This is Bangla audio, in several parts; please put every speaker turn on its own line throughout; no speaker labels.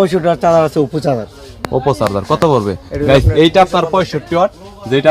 পঁয়ষট্টি চার্জার আছে চার্জার
ওপো চার্জার কত পড়বে? এইটা আপনার পঁয়ষট্টি ওয়াট যেটা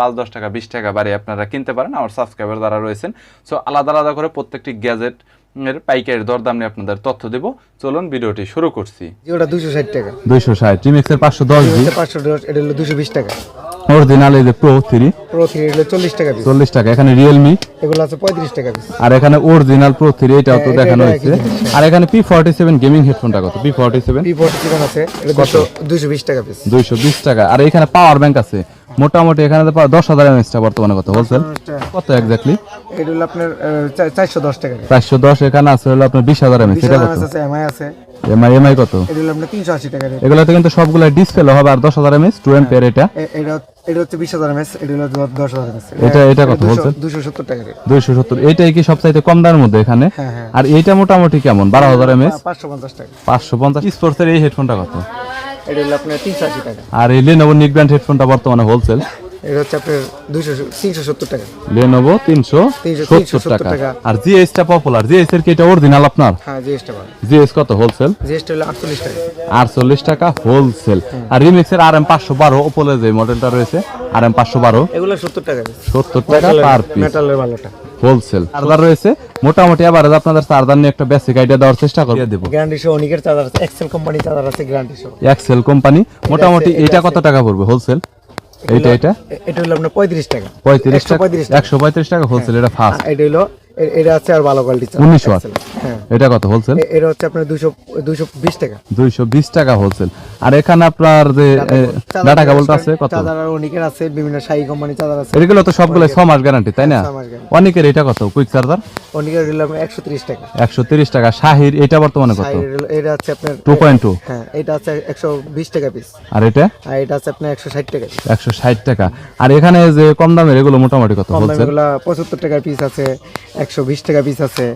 পাঁচ দশ টাকা বিশ টাকা বাড়িয়ে আপনারা কিনতে পারেন আমার সাবস্ক্রাইবার যারা রয়েছেন। সো আলাদা আলাদা করে প্রত্যেকটি গ্যাজেট এর পাইকারি দরদাম নিয়ে আপনাদের তথ্য দেব। চলুন ভিডিওটি শুরু করছি।
যেটা দুশো ষাট টাকা।
দুইশো ষাট রিমিক্সের পাঁচশো দশ
পাঁচশো এটা হলো দুশো বিশ টাকা।
অরিজিনাল এই যে প্রো থ্রি
প্রো থ্রি হলো চল্লিশ টাকা
চল্লিশ টাকা এখানে রিয়েলমি
এগুলো আছে পঁয়ত্রিশ টাকা
আর এখানে অরিজিনাল প্রো থ্রি এটাও তো দেখানো হয়েছে। আর এখানে পি ফর্টি সেভেন গেমিং হেডফোনটা কত? P forty seven
P forty seven আছে এটা দুশো দুশো বিশ টাকা পিস
দুইশো বিশ টাকা। আর এখানে পাওয়ার ব্যাংক আছে। মোটামুটি এখানে তো পাওয়া দশ হাজার এমএসটা বর্তমানে কত? হোলসেল কত এক্স্যাক্টলি
এটা হলো আপনার চারশো দশ টাকা
চারশো দশ এখানে আছে হলো আপনার বিশ হাজার এমএস এটা কত?
আছে এমআই আছে
এমআই এমআই কত?
এটা হলো আপনার তিনশো আশি টাকা রেট
এগুলোতে কিন্তু সবগুলো ডিসপ্লে হবে আর দশ হাজার এমএস টু এম্পিয়ার এটা।
এটা এটা হচ্ছে বিশ হাজার এমএস এটা হলো দ- দশ হাজার এমএস
এটা- এটা কত বলছেন?
দুশো সত্তর টাকা রেট
দুইশো সত্তর। এইটাই কি সবচাইতে কম দামের মধ্যে এখানে?
হ্যাঁ হ্যাঁ।
আর এইটা মোটামুটি কেমন? বারো হাজার এমএস
পাঁচশো পঞ্চাশ টাকা।
পাঁচশো পঞ্চাশ। স্পোর্টসের এই হেডফোনটা কত?
এটা হলো আপনার তিনশো আশি টাকা।
আর এই লেনোভো নিক ব্র্যান্ড হেডফোনটা বর্তমানে হোলসেল
এটা হচ্ছে আপনার দুশো তিনশো সত্তর টাকা।
লেনোভো তিনশো সত্তর টাকা। আর জিএসটা পপুলার জিএস এর কি এটা অরিজিনাল আপনার?
হ্যাঁ জিএসটা
জিএস কত হোলসেল
জিএসটা হলো আটচল্লিশ টাকা।
আটচল্লিশ টাকা হোলসেল আর রিমিক্সের আর এম পাঁচশো বারো ওপোলে যে মডেলটা রয়েছে আর এম পাঁচশো বারো।
এগুলো সত্তর টাকা।
সত্তর টাকা পার পিস
মেটালের ভালোটা।
হোলসেল চার্জার রয়েছে। মোটামুটি আবার আপনাদের চার্জার নিয়ে একটা বেসিক আইডিয়া দেওয়ার চেষ্টা করে দেবো।
গ্যারান্টি সহ অনিকের চার্জার আছে। এক্সেল কোম্পানি চার্জার আছে গ্যারান্টি সহ
এক্সেল কোম্পানি মোটামুটি
এটা
কত টাকা পড়বে হোলসেল এইটা এটা
এটা হলো আপনার পঁয়ত্রিশ টাকা।
পঁয়ত্রিশ টাকা
135 টাকা।
একশো পঁয়ত্রিশ টাকা হোলসেল এটা
ফাস্ট এটা হলো এটা আছে আর ভালো কোয়ালিটি
উনিশ ওয়াট
হ্যাঁ।
এটা কত হোলসেল
এটা হচ্ছে আপনার দুশো দুশো বিশ টাকা।
দুইশো বিশ টাকা হোলসেল আর এখানে আপনার যে ডাটা কেবলটা আছে কত?
চার্জার আর অনেকের আছে বিভিন্ন শাহী কোম্পানি চার্জার আছে।
এগুলো তো সবগুলো ছ মাস গ্যারান্টি তাই না?
guarantee।
অনেকের এটা কত কুইক চার্জার
অনেকের আপনার একশো তিরিশ টাকা।
একশো তিরিশ টাকা। শাহির এটা বর্তমানে কত?
এটা আছে আপনার
টু পয়েন্ট টু
হ্যাঁ এটা আছে একশো বিশ টাকা পিস
আর এটা?
আর এটা আছে আপনার একশো ষাট টাকা।
একশো ষাট টাকা। আর এখানে যে কম দামের এগুলো মোটামুটি কত হোলসেল
দামেগুলো পঁচাত্তর টাকা পিস আছে একশো বিশ টাকা পিস আছে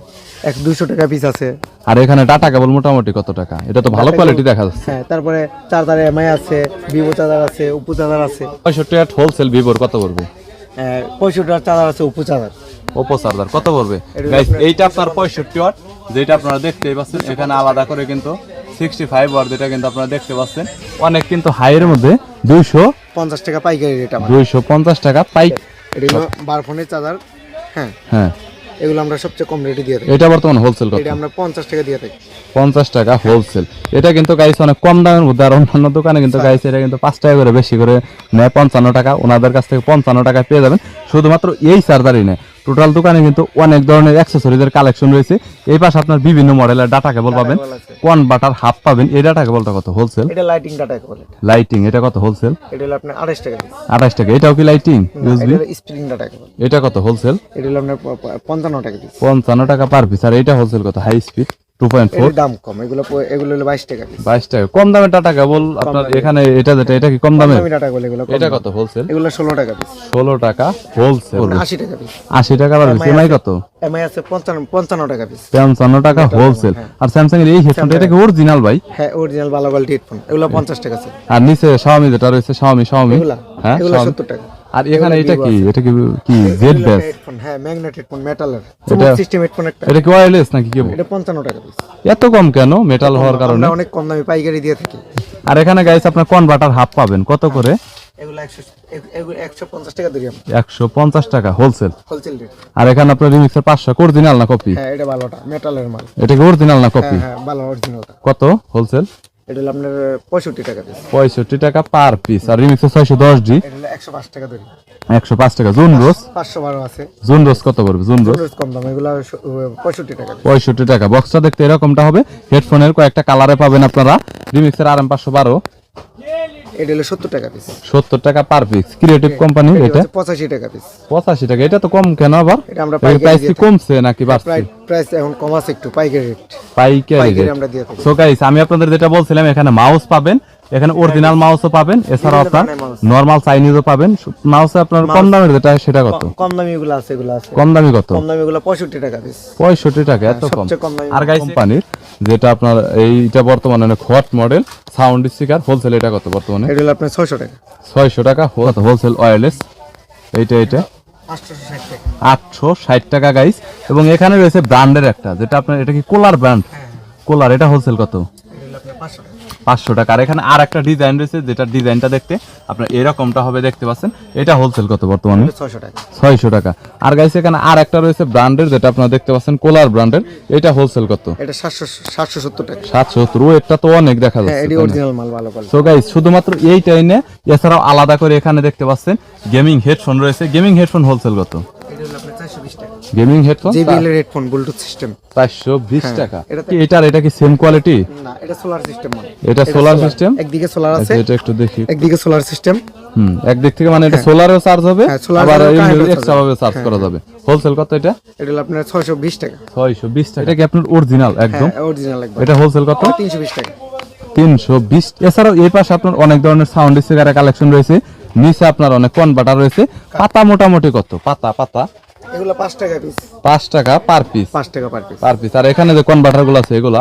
এক দুশো টাকা পিস আছে।
আর এখানে ডাটা কেবল মোটামুটি কত টাকা? এটা তো ভালো কোয়ালিটি দেখা যাচ্ছে।
হ্যাঁ তারপরে চার্জার এমআই আছে ভিভো চার্জার আছে উপু চার্জার আছে।
পঁয়ষট্টি আট হোলসেল ভিভোর কত পড়বে?
পঁয়ষট্টি চার্জার আছে উপু চার্জার।
ওপো চার্জার কত পড়বে?
এটা
এইটা আপনার পঁয়ষট্টি ওয়াট যেটা আপনারা দেখতেই পাচ্ছেন এখানে আলাদা করে কিন্তু সিক্সটি ফাইভ ওয়াট যেটা কিন্তু আপনারা দেখতে পাচ্ছেন। অনেক কিন্তু হাইয়ের মধ্যে দুইশো
পঞ্চাশ টাকা পাইকারি রেট আমার।
দুইশো পঞ্চাশ টাকা পাইক
এটা হলো বার ফোনের চার্জার। হ্যাঁ।
হ্যাঁ।
এগুলো আমরা সবচেয়ে কম রেটে দিয়ে থাকি।
এটা বর্তমান হোলসেল কত
এটা আমরা পঞ্চাশ টাকা দিয়ে থাকি।
পঞ্চাশ টাকা হোলসেল এটা কিন্তু গাইস অনেক কম দামের মধ্যে। আর অন্যান্য দোকানে কিন্তু গাইস এটা কিন্তু পাঁচ টাকা করে বেশি করে নেয়। পঞ্চান্ন টাকা ওনাদের কাছ থেকে পঞ্চান্ন টাকা পেয়ে যাবেন। শুধুমাত্র এই চার্জারই নেয়। টোটাল দোকানে কিন্তু অনেক ধরনের অ্যাক্সেসরিজের কালেকশন রয়েছে। এই পাশে আপনার বিভিন্ন মডেলের ডাটা কেবল পাবেন।
কোন বাটার
কনভার্টার হাফ পাবেন। এই ডাটা কেবলটা কত? হোলসেল
এটা লাইটিং ডাটা বলে
লাইটিং এটা কত? হোলসেল
এটা হলো আপনার 28 টাকা পিস
আঠাশ টাকা। এটাও কি লাইটিং ইউএসবি
এটা স্প্রিং ডাটা কেবল
এটা কত? হোলসেল
এটা হলো আপনার প- প- পঞ্চান্ন টাকা পিস
পঞ্চান্ন টাকা পার পিস আর এটা হোলসেল কত? High speed two point four
দাম কম এগুলো প- এগুলো হলো বাইশ টাকা
বাইশ টাকা। কম দামের ডাটা কেবল? আপনার এখানে এটা যেটা এটা কি কম
দামি ডাটা এগুলো
এটা
দাম।
কত হোলসেল
এগুলো ষোলো টাকা
ষোলো টাকা হোলসেল
আশি টাকা
আশি টাকা পিস এমআই কত?
এমআই আছে পঞ্চান্ন পঞ্চান্ন টাকা পিস
পঞ্চান্ন টাকা হোলসেল আর স্যামসাং এর এই হেডফোনটা এটা কি অরিজিনাল ভাই?
হ্যাঁ অরিজিনাল ভালো কোয়ালিটি হেডফোন এগুলো পঞ্চাশ টাকা আছে।
আর নিচে শাওমি যেটা রয়েছে শাওমি শাওমি হ্যাঁ
এগুলো সত্তর টাকা।
আর এখানে এটা কি? এটা কি কি জেড ব্যাস
হ্যাঁ ম্যাগনেট হেডফোন মেটালের
এটা-
সিস্টেম হেডফোন একটা।
এটা কি ওয়্যারলেস নাকি কি
এটা পঞ্চান্ন টাকা পিস
এত কম কেন? মেটাল হওয়ার কারণে।
অনেক কম দামে পাইকারি দিয়ে থাকি।
আর এখানে গাইস আপনার কনভার্টার হাফ পাবেন। কত করে?
একশো পঞ্চাশ টাকা ধরি
একশো পঞ্চাশ টাকা হোলসেল
হোলসেল রেট
আর এখানে আপনার রিমিক্সের পাঁচশো অরিজিনাল না কপি
হ্যাঁ এটা ভালোটা মেটালের মাল।
এটা কি অরিজিনাল না কপি
হ্যাঁ হ্যাঁ ভালো
কত? হোলসেল
এটা হলো আপনার পঁয়ষট্টি টাকা পিস
পঁয়ষট্টি টাকা পার পিস আর রিমিক্স ছয়শো দশ জি
এটা হলো একশো পাঁচ টাকা ধরি।
একশো পাঁচ টাকা। জুন রোজ?
পাঁচশো বারো আছে।
জুন রোজ কত পড়বে? জুন রোজ?
কম দাম এগুলো পঁয়ষট্টি টাকা।
পঁয়ষট্টি টাকা। বক্সটা দেখতে এরকমটা হবে। হেডফোনের কয়েকটা কালারে পাবেন আপনারা। রিমিক্সের আরাম এম পাঁচশো বারো।
এটা হলো সত্তর টাকা পিস
সত্তর টাকা পার পিস ক্রিয়েটিভ কোম্পানি এটা?
পঁচাশি টাকা পিস
পঁচাশি টাকা। এটা তো কম কেন আবার?
এটা আমরা
প্রাইস কি কমছে নাকি বাড়ছে?
প্রাইস এখন কম আছে একটু পাইকারি রেট
পাইকারি rate।
আমরা দিয়ে
সো গাইস আমি আপনাদের যেটা বলছিলাম এখানে মাউস পাবেন এখানে অরিজিনাল মাউসও পাবেন এছাড়াও আপনার। নরমাল চাইনিজও পাবেন। মাউসে আপনার কম দামের যেটা সেটা কত
কম দামি এগুলো আছে এগুলো আছে।
কম দামি কত?
কম দামি এগুলো পঁয়ষট্টি টাকা পিস
পঁয়ষট্টি টাকা এত কম।
সবচেয়ে কম
আর গাইস কোম্পানির যেটা আপনার এইটা বর্তমানে অনেক hot model sound speaker wholesale এটা কত বর্তমানে?
এটা হলো আপনার ছয়শো টাকা।
ছয়শো টাকা হোলসেল ওয়্যারলেস এইটা এইটা।
আটশোশো ষাট টাকা
আটশো ষাট টাকা গাইস এবং এখানে রয়েছে ব্র্যান্ডের একটা যেটা আপনার এটা কি কোলার ব্র্যান্ড কোলার এটা হোলসেল কত?
এটা হলো আপনার পাঁচশো টাকা।
পাঁচশো টাকা। আর এখানে আর একটা ডিজাইন রয়েছে যেটা ডিজাইনটা দেখতে আপনার এরকমটা হবে দেখতে পাচ্ছেন। এটা হোলসেল কত বর্তমানে?
ছয়শো টাকা।
ছয়শো টাকা। আর গাইস এখানে আর একটা রয়েছে ব্র্যান্ডের যেটা আপনারা দেখতে পাচ্ছেন কোলার ব্র্যান্ডের এটা হোলসেল কত?
এটা সাতশো সাতশো সত্তর টাকা।
সাতশো এটা তো অনেক দেখা
হ্যাঁ
যাচ্ছে সো গাইস শুধুমাত্র এই টাইনে এছাড়াও আলাদা করে এখানে দেখতে পাচ্ছেন গেমিং হেডফোন রয়েছে। গেমিং হেডফোন হোলসেল কত
এটা হলো আপনার চারশো বিশ টাকা
গেমিং হেডফোন?
জেবিএল এর হেডফোন ব্লুটুথ সিস্টেম
চারশো বিশ
হ্যাঁ,
টাকা
এটা তো-
কি এটার এটা কি সেম কোয়ালিটি
না এটা সোলার সিস্টেম মাল
এটা সোলার সিস্টেম
একদিকে সোলার আছে
এটা একটু দেখি।
একদিকে সোলার সিস্টেম
হুম একদিক থেকে মানে এটা সোলারও চার্জ হবে
হ্যাঁ,
আবার
ও
এক্সট্রা ভাবে চার্জ করা যাবে। হোলসেল কত এটা?
এটা আপনার ছয়শো বিশ টাকা।
ছয়শো বিশ টাকা। এটা কি আপনার অরিজিনাল একদম?
হ্যাঁ অরিজিনাল একবার
এটা হোলসেল কত?
তিনশো বিশ টাকা।
তিনশো বিশ। এছাড়াও এই পাশে আপনার অনেক ধরনের সাউন্ড স্পিকারের কালেকশন রয়েছে। নিচে আপনার অনেক কনভার্টার রয়েছে। পাতা মোটামুটি কত? পাতা পাতা।
এগুলো পাঁচ টাকা পিস
5 টাকা পার পিস
পাঁচ টাকা পার পিস
পার পিস আর এখানে যে কনভার্টারগুলো আছে এগুলা?